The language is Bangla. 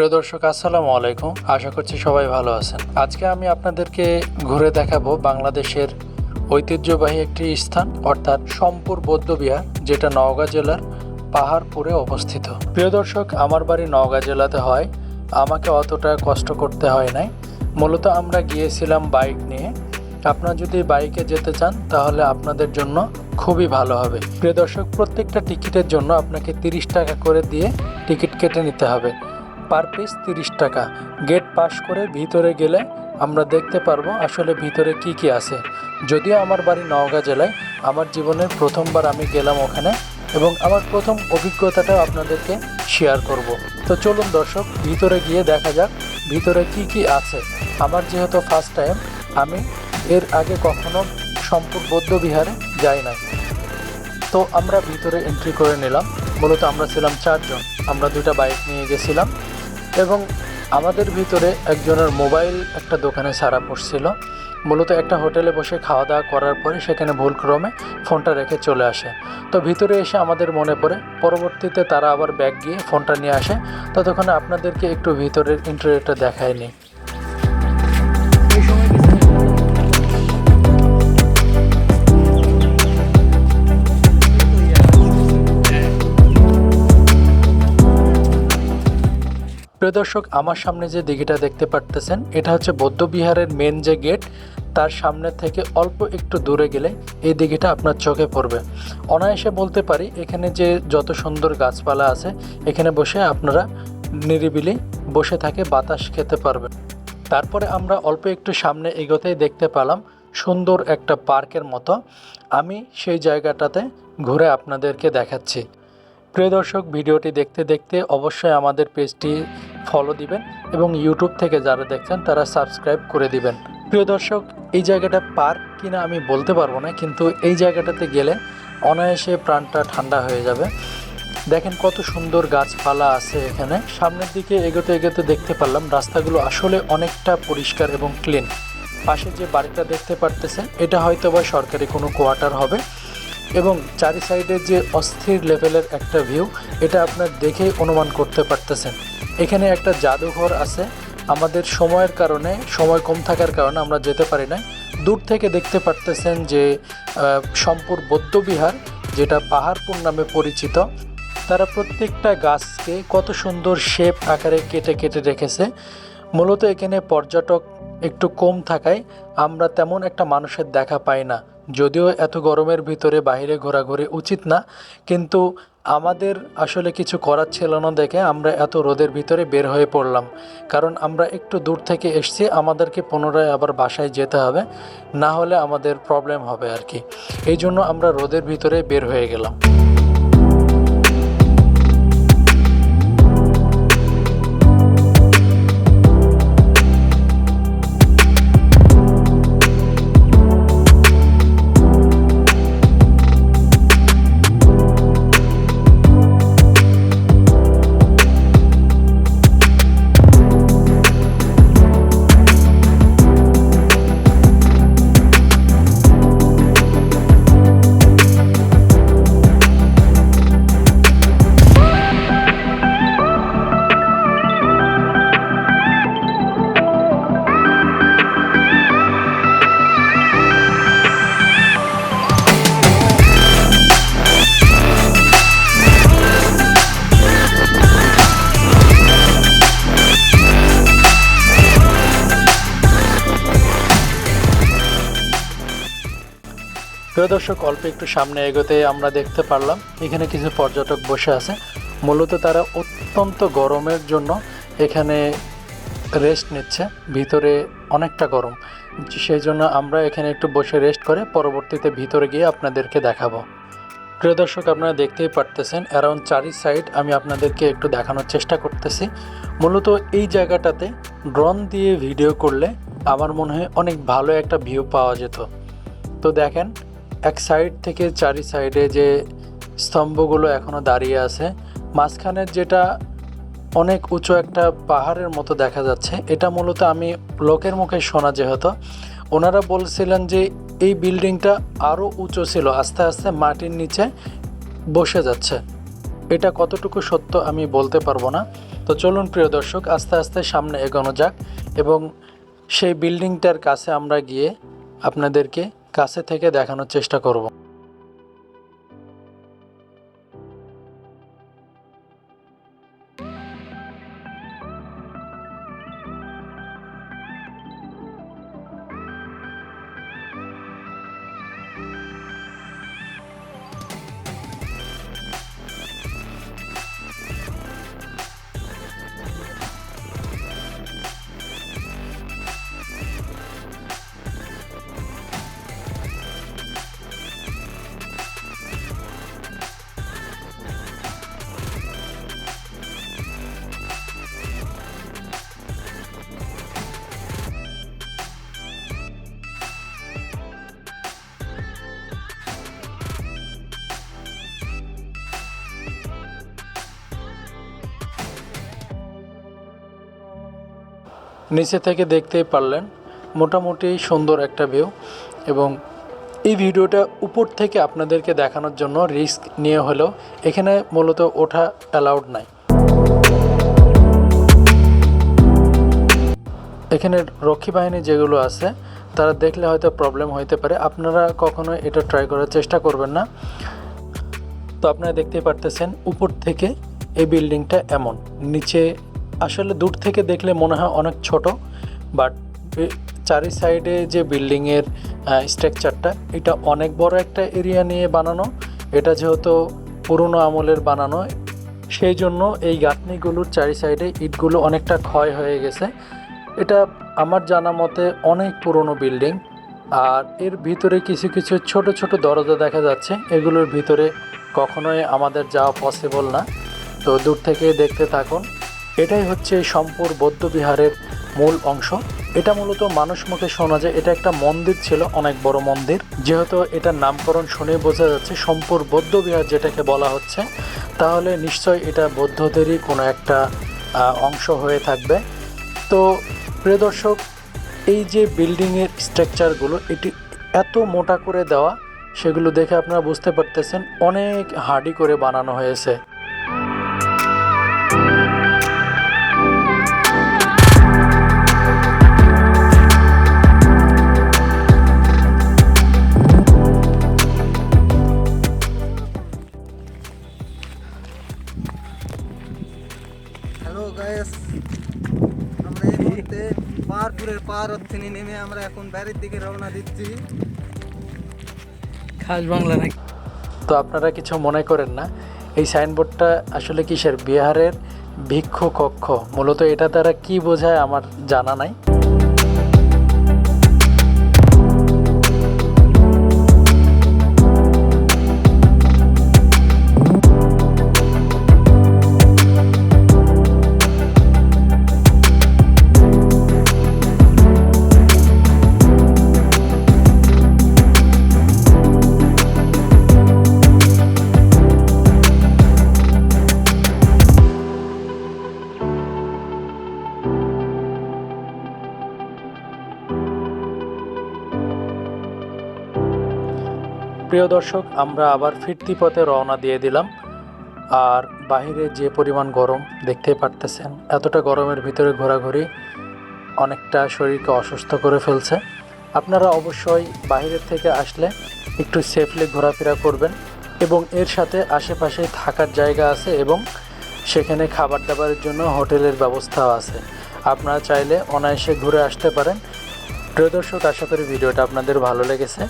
প্রিয় দর্শক, আসসালামু আলাইকুম। আশা করছি সবাই ভালো আছেন। আজকে আমি আপনাদেরকে ঘুরে দেখাবো বাংলাদেশের ঐতিহ্যবাহী একটি স্থান, অর্থাৎ সম্পুর বৌদ্ধবিহার যেটা নওগাঁ জেলার পাহাড়পুরে অবস্থিত। প্রিয় দর্শক, আমার বাড়ি নওগাঁ জেলাতে হয়। আমাকে অতটা কষ্ট করতে হয় নাই। মূলত আমরা গিয়েছিলাম বাইক নিয়ে। আপনারা যদি বাইকে যেতে চান, তাহলে আপনাদের জন্য খুবই ভালো হবে। প্রিয় দর্শক, প্রত্যেকটা টিকিটের জন্য আপনাকে তিরিশ টাকা করে দিয়ে টিকিট কেটে নিতে হবে। পার পিস তিরিশ টাকা। গেট পাস করে ভিতরে গেলে আমরা দেখতে পারব আসলে ভিতরে কি কি আছে। যদিও আমার বাড়ি নওগাঁ জেলায়, আমার জীবনের প্রথমবার আমি গেলাম ওখানে এবং আমার প্রথম অভিজ্ঞতাটাও আপনাদেরকে শেয়ার করব। তো চলুন দর্শক, ভিতরে গিয়ে দেখা যাক ভিতরে কি কি আছে। আমার যেহেতু ফার্স্ট টাইম আমি এর আগে কখনো সম্পূর্ণ বৌদ্ধ বিহারে যাই না তো আমরা ভিতরে এন্ট্রি করে নিলাম। মূলত আমরা ছিলাম চারজন। আমরা দুটা বাইক নিয়ে গেছিলাম। এবং আমাদের ভিতরে একজনের মোবাইল একটা দোকানে সারা পড়ছিল মূলত একটা হোটেলে বসে খাওয়া দাওয়া করার পরে সেখানে ভুলক্রমে ফোনটা রেখে চলে আসে। তো ভিতরে এসে আমাদের মনে পড়ে, পরবর্তীতে তারা আবার ব্যাগ গিয়ে ফোনটা নিয়ে আসে। ততক্ষণে আপনাদেরকে একটু ভিতরের ইন্টারভিউটা দেখায়নি প্রিয় দর্শক, আমার সামনে যে দিঘিটা দেখতে পারতেছেন, এটা হচ্ছে বৌদ্ধবিহারের মেন যে গেট তার সামনে থেকে অল্প একটু দূরে গেলে এই দিঘিটা আপনার চোখে পড়বে। অনায়াসে বলতে পারি, এখানে যে যত সুন্দর গাছপালা আছে, এখানে বসে আপনারা নিরিবিলি বসে থাকে বাতাস খেতে পারবেন। তারপরে আমরা অল্প একটু সামনে এগোতেই দেখতে পেলাম সুন্দর একটা পার্কের মতো। আমি সেই জায়গাটাতে ঘুরে আপনাদেরকে দেখাচ্ছি। প্রিয় দর্শক, ভিডিওটি দেখতে দেখতে অবশ্যই আমাদের পেজটি ফলো দিবেন এবং ইউটিউব থেকে যারা দেখছেন, তারা সাবস্ক্রাইব করে দিবেন। প্রিয় দর্শক, এই জায়গাটা পার্ক কিনা আমি বলতে পারব না, কিন্তু এই জায়গাটাতে গেলে অনায়াসে প্রাণটা ঠান্ডা হয়ে যাবে। দেখেন কত সুন্দর গাছপালা আছে এখানে। সামনের দিকে এগোতে এগোতে দেখতে পারলাম, রাস্তাগুলো আসলে অনেকটা পরিষ্কার এবং ক্লিন পাশে যে বাড়িটা দেখতে পারতেছেন, এটা হয়তো বা সরকারি কোনো কোয়ার্টার হবে। এবং চারি সাইডে যে অস্থির লেভেলের একটা ভিউ এটা আপনার দেখেই অনুমান করতে পারতেছেন। এখানে একটা জাদুঘর আছে। আমাদের সময়ের কারণে, সময় কম থাকার কারণে আমরা যেতে পারি না দূর থেকে দেখতে পারতেছেন যে সম্পুর বৌদ্ধবিহার যেটা পাহাড়পুর নামে পরিচিত। তারা প্রত্যেকটা গাছকে কত সুন্দর শেপ আকারে কেটে কেটে রেখেছে। মূলত এখানে পর্যটক একটু কম থাকায় আমরা তেমন একটা মানুষের দেখা পাই না। যদিও এত গরমের ভিতরে বাইরে ঘোরাঘুরি উচিত না, কিন্তু আমাদের আসলে কিছু করার ছিল না দেখে আমরা এত রোদের ভিতরে বের হয়ে পড়লাম। কারণ আমরা একটু দূর থেকে এসছি, আমাদেরকে পুনরায় আবার বাসায় যেতে হবে, না হলে আমাদের প্রবলেম হবে আর কি। এই জন্য আমরা রোদের ভিতরে বের হয়ে গেলাম। প্রিয় দর্শক, অল্প একটু সামনে এগোতে আমরা দেখতে পারলাম, এখানে কিছু পর্যটক বসে আছে। মূলত তারা অত্যন্ত গরমের জন্য এখানে রেস্ট নিচ্ছে, ভিতরে অনেকটা গরম। সেই জন্য আমরা এখানে একটু বসে রেস্ট করে পরবর্তীতে ভিতরে গিয়ে আপনাদেরকে দেখাবো। প্রিয় দর্শক, আপনারা দেখতেই পারতেছেন অ্যারাউন্ড চারি সাইড আমি আপনাদেরকে একটু দেখানোর চেষ্টা করতেছি। মূলত এই জায়গাটাতে ড্রোন দিয়ে ভিডিও করলে আমার মনে হয় অনেক ভালো একটা ভিউ পাওয়া যেত। তো দেখেন এক সাইড থেকে চারি সাইডে যে স্তম্ভগুলো এখনও দাঁড়িয়ে আছে, মাঝখানের যেটা অনেক উঁচু একটা পাহাড়ের মতো দেখা যাচ্ছে, এটা মূলত আমি লোকের মুখে শোনা যেহেতু, ওনারা বলছিলেন যে এই বিল্ডিংটা আরও উঁচু ছিল, আস্তে আস্তে মাটির নিচে বসে যাচ্ছে। এটা কতটুকু সত্য আমি বলতে পারব না। তো চলুন প্রিয় দর্শক, আস্তে আস্তে সামনে এগোনো যাক এবং সেই বিল্ডিংটার কাছে আমরা গিয়ে আপনাদেরকে কাছে থেকে দেখানোর চেষ্টা করব। নিচে থেকে দেখতেই পারলেন মোটামুটি সুন্দর একটা ভিউ এবং এই ভিডিওটা উপর থেকে আপনাদেরকে দেখানোর জন্য রিস্ক নিয়ে হলেও এখানে মূলত ওঠা অ্যালাউড নাই। এখানে রক্ষী বাহিনী যেগুলো আছে, তারা দেখলে হয়তো প্রবলেম হইতে পারে। আপনারা কখনো এটা ট্রাই করার চেষ্টা করবেন না। তো আপনারা দেখতেই পারতেছেন উপর থেকে এই বিল্ডিংটা এমন, নিচে আসলে দূর থেকে দেখলে মনে হয় অনেক ছোট বাট চারি সাইডে যে বিল্ডিংয়ের স্ট্রাকচারটা এটা অনেক বড় একটা এরিয়া নিয়ে বানানো। এটা যেহেতু পুরনো আমলের বানানো, সেই জন্য এই গাঁথনিগুলোর চারি সাইডে ইটগুলো অনেকটা ক্ষয় হয়ে গেছে। এটা আমার জানা মতে অনেক পুরনো বিল্ডিং আর এর ভিতরে কিছু কিছু ছোট ছোট দরজা দেখা যাচ্ছে। এগুলোর ভিতরে কখনোই আমাদের যাওয়া পসিবল না। তো দূর থেকে দেখতে থাকুন। এটাই হচ্ছে সম্পুর বৌদ্ধবিহারের মূল অংশ। এটা মূলত মানুষ মুখে শোনা যায়। এটা একটা মন্দির ছিল, অনেক বড় মন্দির। যেহেতু এটার নামকরণ শুনে বোঝা যাচ্ছে সম্পুর বৌদ্ধবিহার যেটাকে বলা হচ্ছে, তাহলে নিশ্চয় এটা বৌদ্ধদেরই কোনো একটা অংশ হয়ে থাকবে। তো প্রিয় দর্শক, এই যে বিল্ডিংয়ের স্ট্রাকচারগুলো এটি এত মোটা করে দেওয়া, সেগুলো দেখে আপনারা বুঝতে পারতেছেন, অনেক হার্ডি করে বানানো হয়েছে। পাহাড় থেকে নেমে আমরা এখন বাড়ির দিকে রওনা দিচ্ছি। খাস বাংলা নাকি? তো আপনারা কিছু মনে করেন না এই সাইনবোর্ডটা আসলে কিসের? বিহারের ভিক্ষু কক্ষ মূলত এটা তারা কি বোঝায় আমার জানা নাই। প্রিয় দর্শক, আমরা আবার ফিরতি পথে রওনা দিয়ে দিলাম। আর বাইরে যে পরিমাণ গরম দেখতেই পারতেছেন, এতটা গরমের ভিতরে ঘোরাঘুরি অনেকটা শরীরকে অসুস্থ করে ফেলছে। আপনারা অবশ্যই বাইরের থেকে আসলে একটু সেফলি ঘোরাফেরা করবেন এবং এর সাথে আশেপাশে থাকার জায়গা আছে এবং সেখানে খাবার দাবারের জন্য হোটেলের ব্যবস্থাও আছে। আপনারা চাইলে অনায়াসে ঘুরে আসতে পারেন। প্রিয় দর্শক, আশা করি ভিডিওটা আপনাদের ভালো লেগেছে।